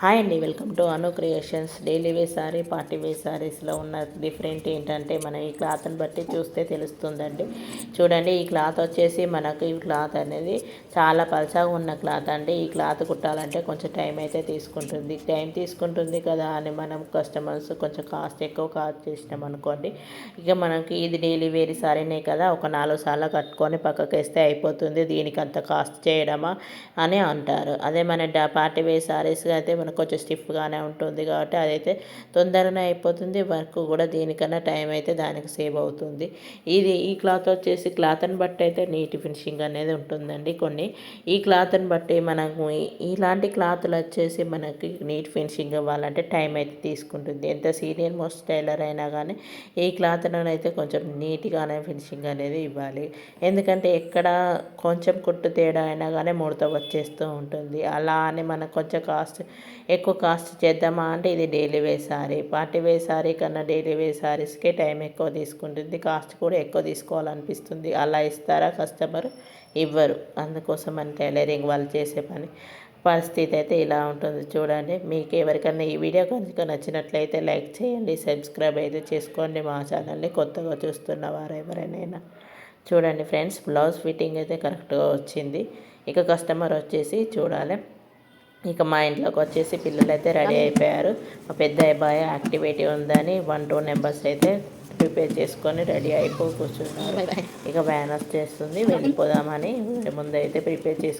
Hi అండి welcome to Anu creations. Daily wear sari party wear సారీస్లో ఉన్న different ఏంటంటే మనం ఈ క్లాత్ని బట్టి చూస్తే తెలుస్తుందండి. చూడండి ఈ క్లాత్ వచ్చేసి మనకు ఈ క్లాత్ అనేది చాలా పలచగా ఉన్న క్లాత్ అండి. ఈ క్లాత్ కుట్టాలంటే కొంచెం టైం అయితే తీసుకుంటుంది. టైం తీసుకుంటుంది కదా అని మనం కస్టమర్స్ కొంచెం కాస్ట్ ఎక్కువ కాస్ట్ చేసినాం అనుకోండి ఇక మనకి ఇది డైలీ వేరి సారీనే కదా ఒక నాలుగు సార్లు కట్టుకొని పక్కకి వేస్తే అయిపోతుంది. దీనికి అంత కాస్ట్ చేయడమా అని అంటారు. అదే మన పార్టీ వే సారీస్ అయితే మనకు కొంచెం స్టిఫ్గానే ఉంటుంది కాబట్టి అదైతే తొందరనే అయిపోతుంది. వర్క్ కూడా దీనికన్నా టైం అయితే దానికి సేవ్ అవుతుంది. ఇది ఈ క్లాత్ వచ్చేసి క్లాత్ని బట్టి అయితే నీట్ ఫినిషింగ్ అనేది ఉంటుందండి కొన్ని. ఈ క్లాత్ని బట్టి మనకు ఇలాంటి క్లాత్లు వచ్చేసి మనకి నీట్ ఫినిషింగ్ ఇవ్వాలంటే టైం అయితే తీసుకుంటుంది. ఎంత సీనియర్ మోస్ట్ టైలర్ అయినా కానీ ఈ క్లాత్ను అయితే కొంచెం నీట్గానే ఫినిషింగ్ అనేది ఇవ్వాలి. ఎందుకంటే ఎక్కడ కొంచెం కుట్టు తేడా అయినా కానీ ముడత వచ్చేస్తూ ఉంటుంది. అలా అని మనకు కొంచెం కాస్ట్ ఎక్కువ కాస్ట్ చేద్దామా అంటే ఇది daily wear sari. Party wear sari కన్నా డైలీ వేర్ సారీస్కే టైం ఎక్కువ తీసుకుంటుంది. కాస్ట్ కూడా ఎక్కువ తీసుకోవాలనిపిస్తుంది. అలా ఇస్తారా కస్టమర్? ఇవ్వరు. అందుకోసం అని టైలరింగ్ వాళ్ళు చేసే పని. పరిస్థితి అయితే ఇలా ఉంటుంది. చూడండి. మీకు ఎవరికైనా ఈ వీడియో కనుక నచ్చినట్లయితే లైక్ చేయండి. సబ్స్క్రైబ్ అయితే చేసుకోండి. మా ఛానల్ని కొత్తగా చూస్తున్న వారు ఎవరైనా చూడండి ఫ్రెండ్స్. బ్లౌజ్ ఫిట్టింగ్ అయితే కరెక్ట్గా వచ్చింది. ఇక కస్టమర్ వచ్చేసి చూడాలి. ఇక మా ఇంట్లోకి వచ్చేసి పిల్లలు అయితే రెడీ అయిపోయారు. మా పెద్ద అబ్బాయి యాక్టివిటీ ఉందని వన్ టూ నెంబర్స్ అయితే ప్రిపేర్ చేసుకొని రెడీ అయిపో కూర్చున్నారు. ఇక బ్యానర్స్ చేస్తుంది వెళ్ళిపోదామని ముందు అయితే ప్రిపేర్ చేసుకుని